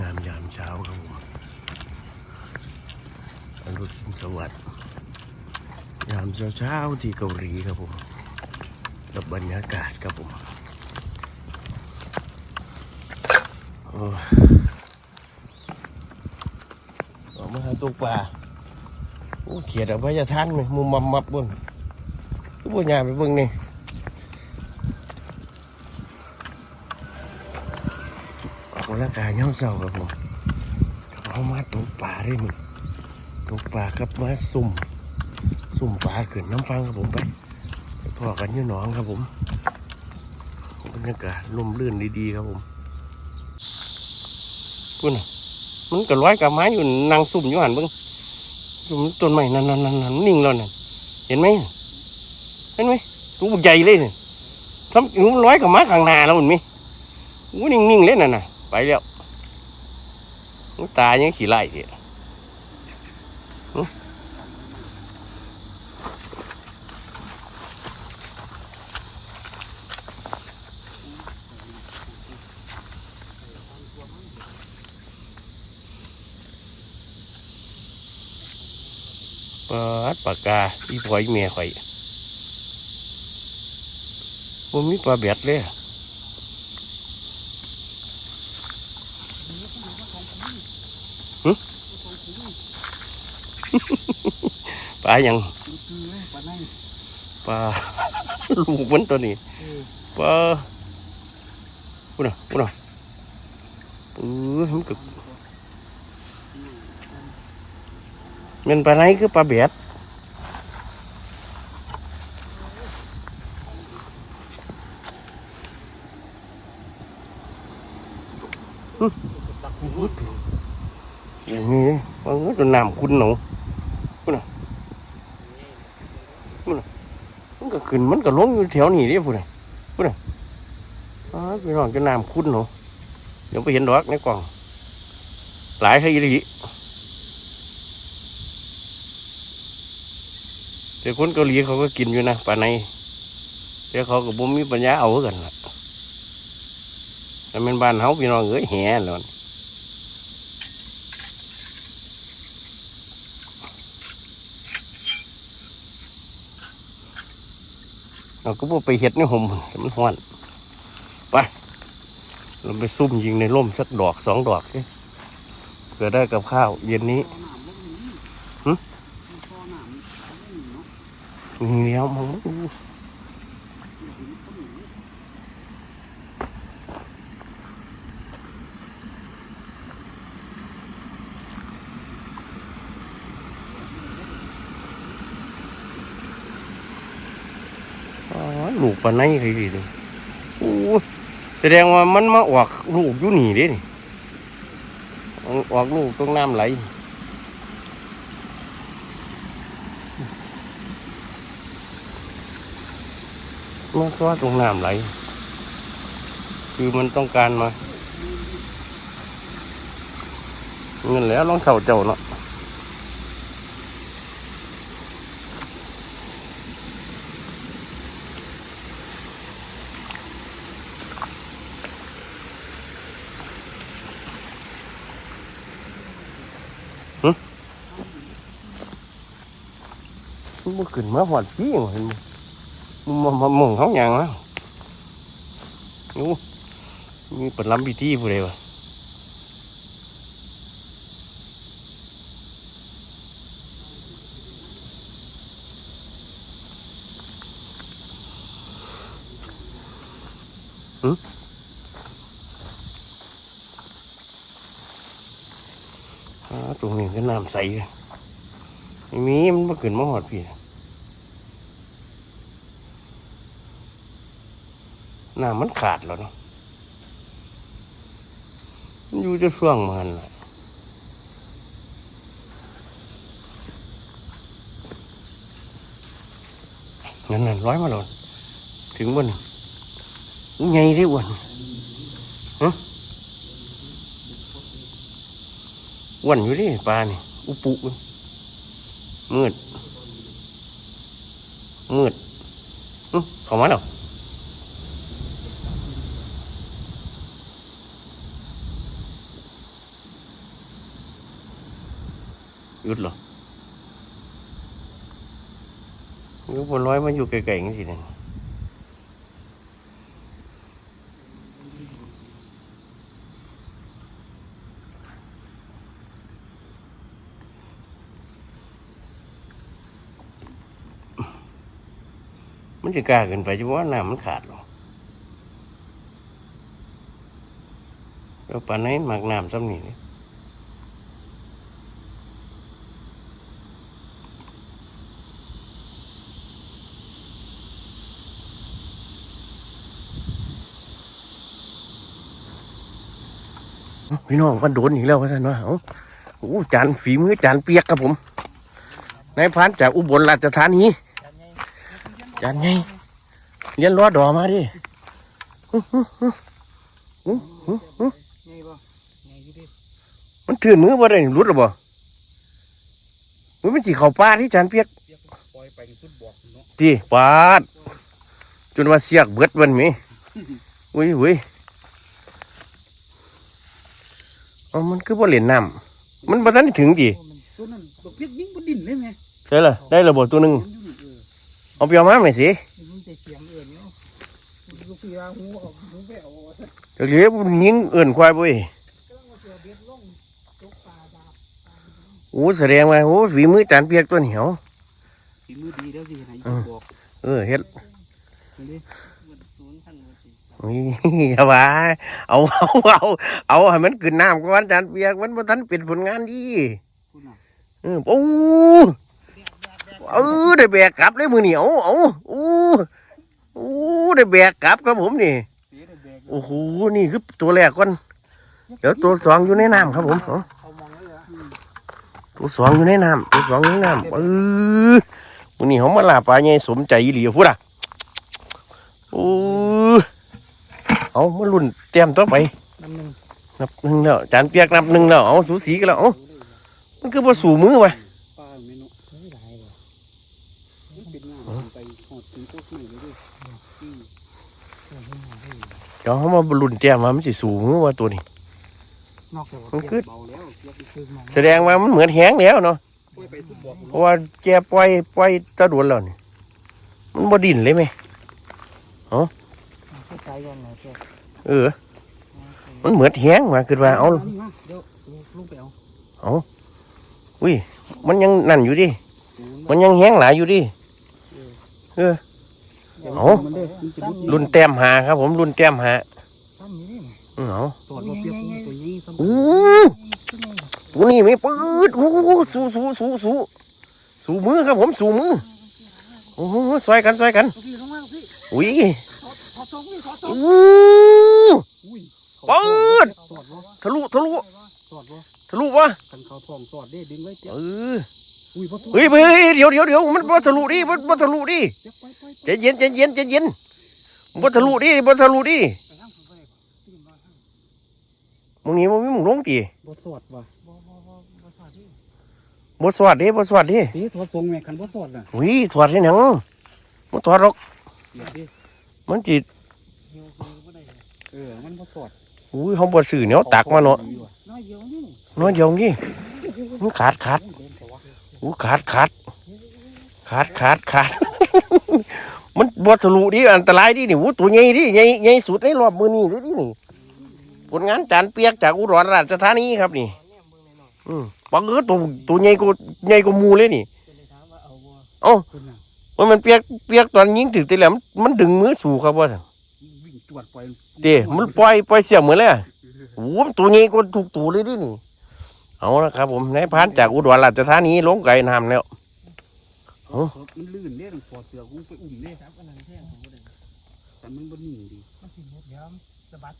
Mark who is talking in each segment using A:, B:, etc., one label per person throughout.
A: งามยามเช้าครับผมอรุณสวัสดิ์ยามเช้าเช้าๆที่เกาหลีครับผมกับบรรยากาศครับผมออกมาหาตัวปลาโอ้เขียดเอาไว้จะทันไหมมุมมับมับบิ้งก็บ่ยามไปเบิ้งนี่ ออกกำลังกายย่ำเสาครับผมเขามาตกปลาด้วยนี่ตกปลาครับมาสุ่ม สุ่มปลาขึ้นน้ำฟังครับผมไปพอกันยี่หนองครับผมบรรยากาศลมลื่นดีๆครับผมคุณน่ะมันก็ร้อยกับไม้อยู่นางสุ่มอยู่หันเบิ้งสุ่มต้นไม้นั่นนั่นนั่นนั่นนิ่งแล้วนั่นเห็นไหมเห็นไหมตัวใหญ่เลยเนี่ยทำอยู่ร้อยกับไม้ข้างหน้าแล้วมันมีอู้นิ่งๆเล่นน่ะน่ะ ไปแล้วอู้ตายังขี่ไล่เดียปาดปากกาอีพอยเมียข่อยบ่มีปลาเบ็ดเลยอะ ปลายังปลาลูกมันตัวนี้ปลาพูดนะพูดนะเออมันก็มันปลาไหนคือปลาเบียดอืม อย่างนี้มันก็น้ำคุณหนูมันก็ขึ้นมันก็ลงอยู่แถวนี้ดิพูดเลยพูดเลยอ๋อพี่น้องจะน้ำคุ้นเนาะเดี๋ยวไปเห็นดอกในกล่อง หลายให้อีหลีแต่คนเกาหลีเขาก็กินอยู่นะปลาในแต่เขาก็บ่มีปัญญาเอาคือกันล่ะแต่เป็นบ้านเฮาพี่น้องเอ้ยแห่แล้ว เราก็บ่ไปเห็ดในห่มมันห้อนไปเราไปซุ่มยิงในร่มสักดอกสองดอกสิเกิดได้กับข้าว เย็นนี้หึนี่แล้วมองดู ลูกปลาไหนใครดีโอ้แสดงว่ามันมาออกลูกอยู่นี่เด้นี่ออกลูกตรงน้ำไหลมันก็ตรงน้ำไหล คือมันต้องการมาเงินแล้วลองเท่าเจ้าเนาะ มันบ่ขึ้นมาหอดพี่เห็นบ่มันมามองเขาอย่างนะนู้มีเปิดลำพิธีผู้ใดวะหึอ่าตรงนี้ก็น้ำใสเลยไม่มีมันมาขึ้นมาหอดพี่ น้ำมันขาดแล้วเนาะมันอยู่จะช่วงมันแหละนั่นนั่นร้อยมาหลดถึงบนไงได้อ้วันฮะอ้วันอยู่ดิปลานี่อุปุมืดมืดเข้ามาแล้ว หยุดหรอหรือบนร้อยมาอยู่ไกลๆงนี้สิเนี่ยมันจะกล้าเกินไปจะว่าน้ำมันขาดหรอแล้วปานไหนหมักน้ำซ้ำนี่นี่ พี่น้องมันโดนอีกแล้วว่าท่านว่าเอ้โอ้จานฝีมือจานเปียกครับผมนายพรานจากอุบลราชธานีจานไงเรียนรอดอมาดิอื้ออื้ออื้ออื้ออื้ออื้อ
B: ไงบ่ไงอยู่ดิ
A: มันถือมือบ่ได้รุดหรอบ่มันเป็นสีขาวปลาที่จานเปียก
B: เปียกปล่อยไปสุดบอกเนาะ
A: ทีปาดจนว่าเสียกเบิดวันมีอุ้ยอุ้ย เอามันคือบ่เล่นน้ำมันบ่ทันได้ถึงดิ
B: มันตัวนั้นบักเปียกยิงบ่ดิ้นเลยแม่
A: ใช่ละได้ระบบตัวหนึ่ง
B: เห็นอยู่นี่เออ
A: เอาไปเอามาไหมสิ
B: มันจะเสียงเอื่นเนาะลูกพี่ว่าหูออกหูไปเอาซะ
A: เดี๋ยวเลี้ยบยิงเอื่นควายบ่เว้ย
B: กำลังเอาเสือเบ็ดลงตกปลาดาบ
A: โอ้แสดงว่าโอ้ฝีมือจานเปียกตัวเหนียว
B: ฝีมือดีแล้วสิไหน
A: อืม
B: บอก
A: เออเฮ็ด
B: มันดิ
A: อุ้ยอย่าว่าเอาเอาเอาเอาให้มันขึ้นน้ำก่อนจานเปียกมันบ่ทันเป็นผลงานดี
B: คุณน่ะ
A: เออโอ้เออได้แบกกลับเลยมือเหนียวเอาโอ้โอ้ได้แบกกลับครับผมนี่
B: เสียได้แบก
A: โอ้โหนี่คือตัวแรกก่อนเดี๋ยวตัวสองอยู่ในน้ำครับผมเอา
B: เอามองเลยเหรออืม
A: ตัวสองอยู่ในน้ำตัวสองอยู่ในน้ำเออวันนี้เขามาลาปลาใหญ่สมใจอีหลีพูดอะโอ้ เอามาลุ่นเตรียมต่อไป
B: น้ำหนึ่ง
A: นับหนึ่งแล้วจานเปียกนับหนึ่งแล้วเอาสูสีกันแล้วเอามันคือบ่สู่มือวะ
B: ปลาเมนูไม่ได้เลยมันเป็นงานไปหอดถึงตัวใหม่เลยดิอืม
A: เดี๋ยวเขามาลุ่นเตรียมมามันสิสู่มือวะตัวนี้
B: นอกจากว่า
A: มันคือ
B: เบาแล้วเปียกคือมอง
A: แสดงว่ามันเหมือนแห้งแล้วเนาะ
B: ปล่อยไปสุดบอก
A: เพราะว่าแกปล่อยปล่อยตะดวนแล้วนี่มันบ่ดิ้นเลยไหม
B: เข้าใจกันไหนเปียก
A: เออ มันเหมือนแห้งมาคือว่าเอา
B: นี่มาเดี๋ยวลูกไปเอา
A: อุ้ย มันยังนั่นอยู่ดิ มันยังแห้งหลายอยู่ดิ เอา
B: มันเลยมันจะลุก
A: รุ่นแต้มหาครับ ผมรุ่นแต้มหา
B: ตั้งนี้นี่
A: อือเอา
B: สอดบ่เปียกตัวนี้สม
A: อู้ตัวนี้ไม่ปืดโอ้โหสู้สู้สู้สู้สู้มือครับผมสู้มือโอ้โหซอยกันซอยกัน
B: พี่ลงมาพี่
A: อุ้ย
B: ข อตรงพี่ขอตรง
A: อู้
B: อุ้ย
A: ปืด
B: สอดบ่
A: ทะลุทะลุ
B: สอดบ่
A: ทะลุวะ
B: กันเขาทองสอดเด้ดึงไว้เปียก
A: เออ
B: อุ้ยบ่
A: เฮ้ยเฮ้ยเดี๋ยวเดี๋ยวเดี๋ยวมันบ่ทะลุดิบ่บ่ทะลุดิ
B: เปียกไปไป
A: ใจเย็นใจเย็นใจเย็นบ่ทะลุดิบ่ทะลุดิ
B: ไปทางผมไปตื่นมาทาง
A: มึงนี้มึงมีมึงลงตี
B: บ่สอดบ่บ่บ่บ่บ่สอดพี่
A: บ่สวัสดีบ่สวัสดี
B: สีถอดทรงแม่คันบ่สอดน่ะ
A: อุ้ยถอดได้หนังมันถอดหรอก
B: เปียกดิ
A: มันจิ
B: เออ มันบ่สอด
A: อุ้ยเขาบ่ซื้อเนี่ยตักมาเนาะ
B: น้อยเดียวนี่
A: น้อยเดียวนี่มันขาดขาด
B: เดินแต่ว่า
A: อู้ขาดขาดขาดขาดขาดมันบ่ทะลุดิอันตรายดินี่อู้ตัวใหญ่ดิใหญ่ใหญ่สุดในรอบมือนี้เลยดินี่ผลงานจานเปียกจากอุดรราชธานีครับนี่อืมปังเออตัวตัวใหญ่กว่าใหญ่กว่าหมูเลยนี่เอ้า
B: คุณน่ะ
A: ว่ามันเปียกเปียกตอนยิงถึงตีแหลมมันดึงมือสู่ครับว่าซั่น
B: วิ่งตรวจปล่อย
A: เต้มันปล่อยปล่อยเสียเหมือนเลยอะโอ้โหมันตัวนี้ก็ถูกตัวเลยดินี่ เอาละครับ ผมนายพรานจากอุดรราชธานีลงไก่น้ำแล้วเอ้า
B: มันลื่นเด้ต้องปอดเสือกูไปอุ่มเด้ครับอันนั้นแท้ของบ่ได้แต่มันบ่นิ่งดีมันสิหมดยามสะบัด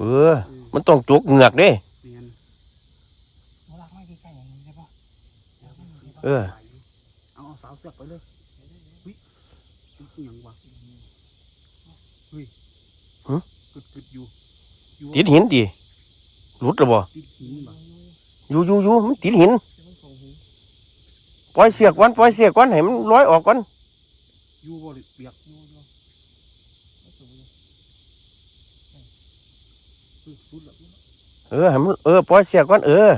A: เออ มันต้องจกเหงือกเด้
B: เปลี่ยนบ่รักมาใกล้ๆอย่างนี้ได้ป่ะ
A: เออ
B: เอาเอาสาวเสือกไปเลยหุ้ยอีหยังวะเฮ้ ยกึดกึดอยู่อยู่
A: ติดหินดิหลุดหรือบ่
B: ติดหินบ่
A: อยู่อยู่อยู่มันติดหินปล่อยเสียกก่อนปล่อยเสียกก่อนให้มันลอยออกก่อน
B: อยู่บ่ได้เปียกอยู่อยู่เฮ้ยรุดละรุดละ
A: เออให้มันเออปล่อยเสียกก่อนเออ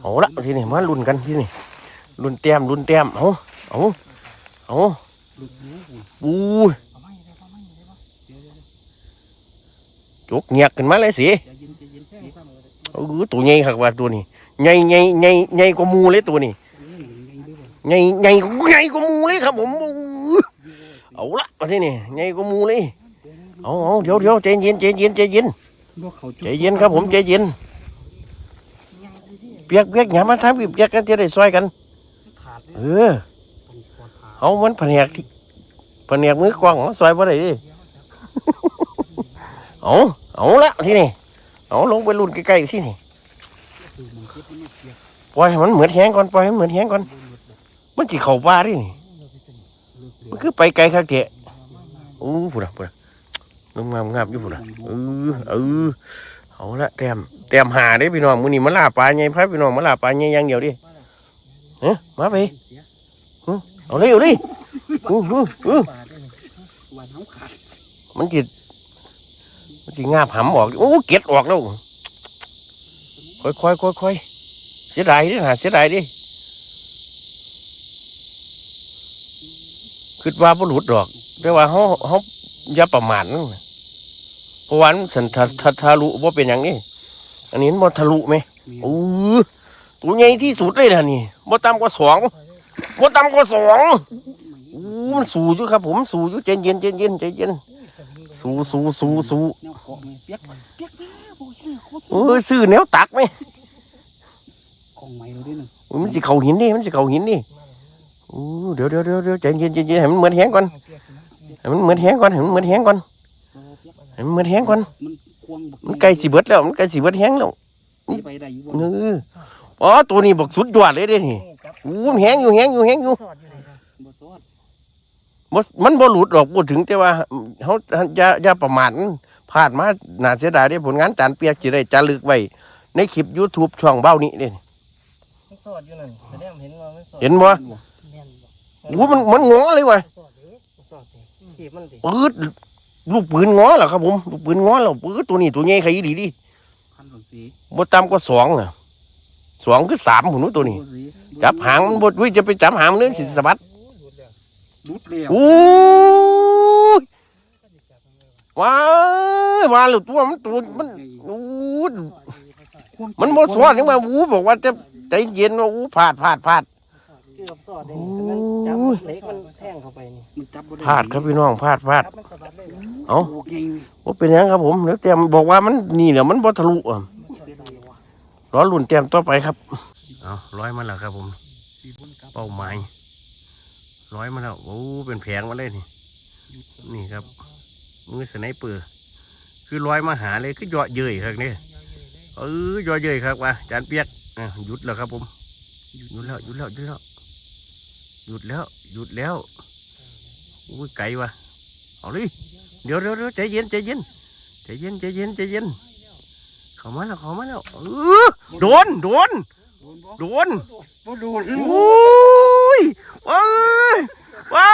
A: เอาละทีนี้มาลุ้นกันทีนี้ลุ้นแต้มลุ้นแต้มเอาเอาเอา
B: ลึกอยู่คุณ
A: ปูย จกเงียกขึ้นมาเลยสิ
B: ใจเย็นใจเย็นใจเย็น
A: เออตัวใหญ่ครับว่าตัวนี้ใหญ่ใหญ่ใหญ่ใหญ่กว่ามูเลยตัวนี้ใหญ่ใหญ่ใหญ่กว่ามูเลยครับผมเอาละมาที่นี้ใหญ่กว่ามูเลยเอาเอาเดี๋ยวเดี๋ยวใจเย็นใจเย็นใจเย็นใจเย็นครับผมใจเย็นเปียกเปียกอย่ามาทำเปียกกันจะได้ซอยกัน
B: เอ
A: อ
B: ต้องกดขา
A: เอามันแผนกแผนกมือกว้างของซอยบ่ได้ดิ เอาเอาละที่นี่เอาลงไปรุ่นใกล้ๆที่นี่
B: คือมันป
A: ล่อยให้มันเหมือนแห้งก่อนปล่อยให้มันเหมือนแห้งก่อน
B: โดนหมดเลย
A: มันสิเข้าป่าดินี่มั
B: น
A: คือไปไกลคักแกะอู้พูดนะพูดนะงมงามงามอยู่พูดนะเออเออเอาละแต้มแต้มหาได้พี่น้องมือนี้มาลาปลาใหญ่พาพี่น้องมาลาปลาใหญ่อย่างเดียวดิเฮ้มาไป
B: เสีย
A: เอาเลยเอาเลยอู้อู้
B: ปาดเลยวันน้ำขาด
A: มันจิ มันจิงาบหำออกโอ้เก็ดออกแล้วค่อยค่อยค่อยค่อยเสียดายดิหาเสียดายดิคิดว่าบ่หลุดดอกแต่ว่าเขาเขาอย่าประมาทนั่นน่ะเพราะวามันสันทะทะทะลุว่าเป็นอย่างนี้ อันนี้มันบ่ทะลุไหม
B: มี
A: โอ้ตัวใหญ่ที่สุดเลยนะนี่บ่ต่ำกว่าสองบ่ต่ำกว่าสองอู้มันสูอยู่ครับ ผมสูอยู่ใจเย็นใจเย็นใจเย็น สูสูสูสู
B: แนวเกาะไงเปียกเปียกนะโอ้ยซื้อโคตร
A: เออซื้อแนวตักไหม
B: ของใหม่เลยด้วยหนึ่ง
A: โอ้ยมันสิเข้าหินนี่มันสิเข้าหินนี่โอ้เดี๋ยวเดี๋ยวเดี๋ยวเดี๋ยวใจเย็นใจเย็นให้มันเหมือนแห้งก่อนให้มันเหมือนแห้งก่อนให้มันเหมือนแห้งก่อนให้มันเหมือนแห้งก่อน
B: มันควงบัก
A: มันใกล้สิเบิดแล้วมันใกล้สิเบิดแห้งแล้ว
B: นี่ไปได้อยู่บน
A: เอออ๋อตัวนี้บอกสุดยอดเลยเด้นี่อู้มันแห้งอยู่แห้งอยู่แห้งอยู่
B: บ่ซอด
A: บ่ มันบ่หลุดหรอกพูดถึงแต่ว่าเฮาอย่าอย่าประมาทมันพลาดมาน่าเสียดายเด้ผลงานจานเปียกสิได้จารึกไว้ ในคลิป YouTube ช่องเบ้านี้เด้
C: มันสอดอยู่นั่นแสดงเห็นว่ามันสอด
A: เห็นบ่
C: แม่นบ่
A: อู้มันมันงอเลยว่ะ
C: สอดเด้มันสอดเด้ขีบมันดิ
A: ปืดลูกปืนงอเหรอครับผมลูกปืนงอแล้วปืดตัวนี้ตัวใหญ่ใครดีดิ
B: พันหลงสี
A: บ่ต่ำกว่าสองอะสองคือสามหุ่นตัวนี้ จับหางมันบดวิจะไปจับหางมันเรื่องสิสะบัด
C: โอ้ยหลุดแล้ว
B: รุดเร็ว
A: อู้ยว้ายว่าแล้วตัวมันตัวมันอู้ยมันบ่สวนนี่ว่าอู้บอกว่าจะใจเย็นว่าอู้พลาดพลาดพลาด
C: เกือบสอดเด้แต่มันจับเหล็กมันแทงเข้าไปนี่
B: มันจับบ่ได้
A: พลาดครับพี่น้องพลาดพลาด
C: จับมันสะบัดเลยเหรอ
A: เอ้า
B: โอ้ยไง
A: ว่าเป็นหยังครับผมแล้วเตรียมบอกว่ามันนี่แหละมันบ่ทะลุอะ
B: เสียดายว่ะ
A: รอลุ่นเตรียมต่อไปครับ เอาร้อยมาแล้วครับผม
B: สีบนกับ
A: เป้าหมาย ร้อยมาแล้วโอ้เป็นแผงมาเลยนี่ นี่ครับมือสไนเปอร์คือร้อยมาหาเลยคือเยาะเย้ยครับเนี่ยเออเยาะเย้ยครับว่าจานเปียกอะหยุดแล้วครับผมหยุดแล้วหยุดแล้วหยุดแล้วหยุดแล้วหยุดแล้วอุ้ยไกลว่ะเอาเลยเดี๋ยวเดี๋ยวเดี๋ยวใจเย็นใจเย็นใจเย็นใจเย็นใจเย็นเข้ามาแล้วเข้ามาแล้วเออโดนโดน
B: โดนบ่
A: โดน
B: บ่โดน
A: โอ้ ยว้ายว้า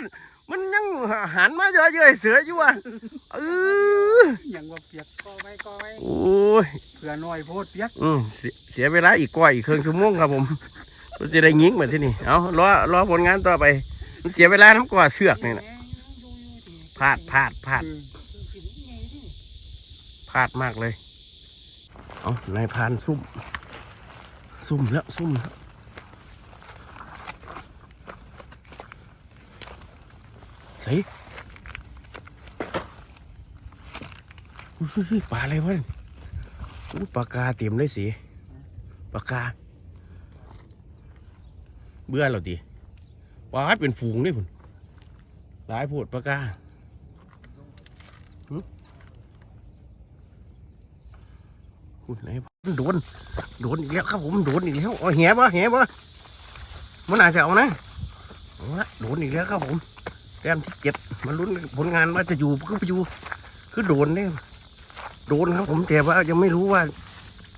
A: ยมันยังหันมาเยอะเยอะเสืออยู่ว่ะเออ
B: ยังว่าเปียก
C: กอไว้กอไว้
A: โอ้ย
B: เผื่อน้อยโพดเปียก
A: อืมเสียเสียเวลาอีกกว่าอีกครึ่งชั่วโมงครับผมก็จะได้ยิงมาที่นี่เอารอรอผลงานต่อไป มันเสียเวลาน้ำกว่าเชือกนี่นะพลาดพลาดพลาดพลาดมากเลย เอานายพรานซุ่มซุ่มแล้วซุ่มแล้ว ส่ปลาอะไรวะอุ้ยปลากาเต็มเลยสิปลากา เบื่อแล้วดิปลาเป็นฝูงเลยพุ่นหลายโพดปลากาหึคุณไหนโดน โดนอีกแล้วครับผมโดนอีกแล้วอ๋อแหบ่แหบ่มันอาจจะเอานะเอาละโดนอีกแล้วครับผม แต้มที่เจ็ดมาลุ้นผลงานว่าจะอยู่คือไปอยู่ คือโดนเนี่ยโดนครับผมแต่ว่ายังไม่รู้ว่า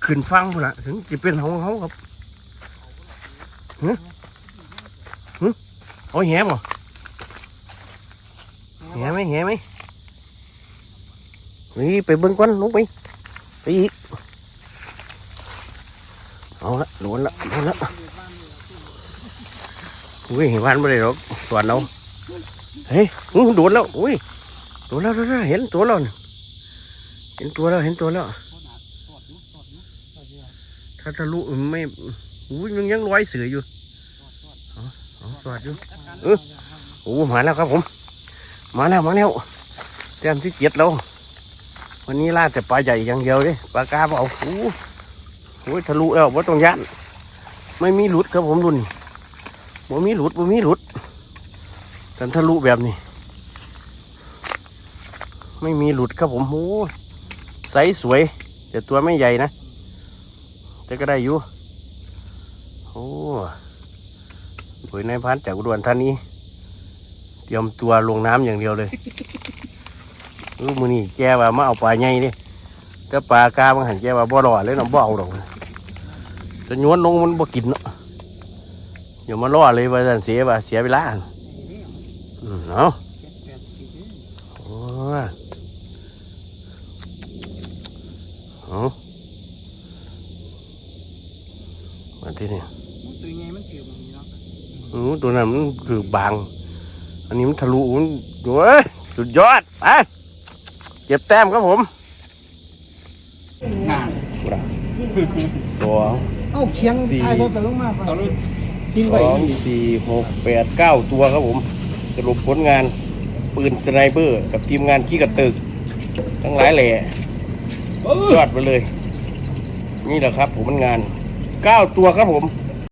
A: ขึ้นฟังพุ่นละถึงจะเป็นของเขาครับฮึฮึเอาแหบ่แหไหมแหไหมนี่ไปเบิ่งก่อนลงไปไปอีกเอาละโดนละโดนละอุ้ยเห็นวันไม่ได้หรอกสวนเรา เฮ้ยโดนแล้วอุ้ยโดนแล้วโดนแล้วเห็นตัวแล้วเห็นตัวแล้วเห็นตัวแล้วถ้าทะลุไม่อุ้ยมันยังร้อยเสืออยู่สวัสดีเออโอ้มาแล้วครับผม มาแล้วมาแล้วแต้มที่เจ็ดแล้ววันนี้ล่าแต่ปลาใหญ่อย่างเดียวเลยปลากาเปล่าโอ้โหทะลุแล้วว่าตรงยันไม่มีหลุดครับผมดุนบ่มีหลุดบ่มีหลุด แต่ทะลุแบบนี้ ไม่มีหลุดครับผมโอ้ไซส์สวย แต่ตัวไม่ใหญ่นะ แต่ก็ได้อยู่โอ้โดยนายพันจากอุดรธานีเตรียมตัวลงน้ำอย่างเดียวเลยรู้มือนี่แกว่ามาเอาปลาใหญ่ดิแต่ปลากามันหันแกว่าบ่รอดเลยเนาะบ่เอาดอกจะย้วนลงมันบ่กินเนาะอย่ามาล่อเลยว่าสันเสียว่าเสียเวลาอืม เนาะโอ้ยเอามาที่นี่
B: ตัวใหญ่มันเกี่ยวแบบนี้เนาะ
A: อือตัวนั้นมันคือบาง อันนี้มันทะลุมันโอ้ยสุดยอดไปเก็บแต้มครับผม
B: งาน
A: สอง
C: เอ้าเคียง
A: สี่
C: ไอ้รถไปลงมาไป
B: เอาเลย
C: ทิ้ง
A: ส
C: ไว้
A: องสี่หกแปดเก้าตัวครับผม สรุปผลงานปืนสไนเปอร์ กับทีมงานขี้กระตึก ทั้งหลายแหล่ยอดไปเลย นี่แหละครับผมมันงานเก้าตัวครับผม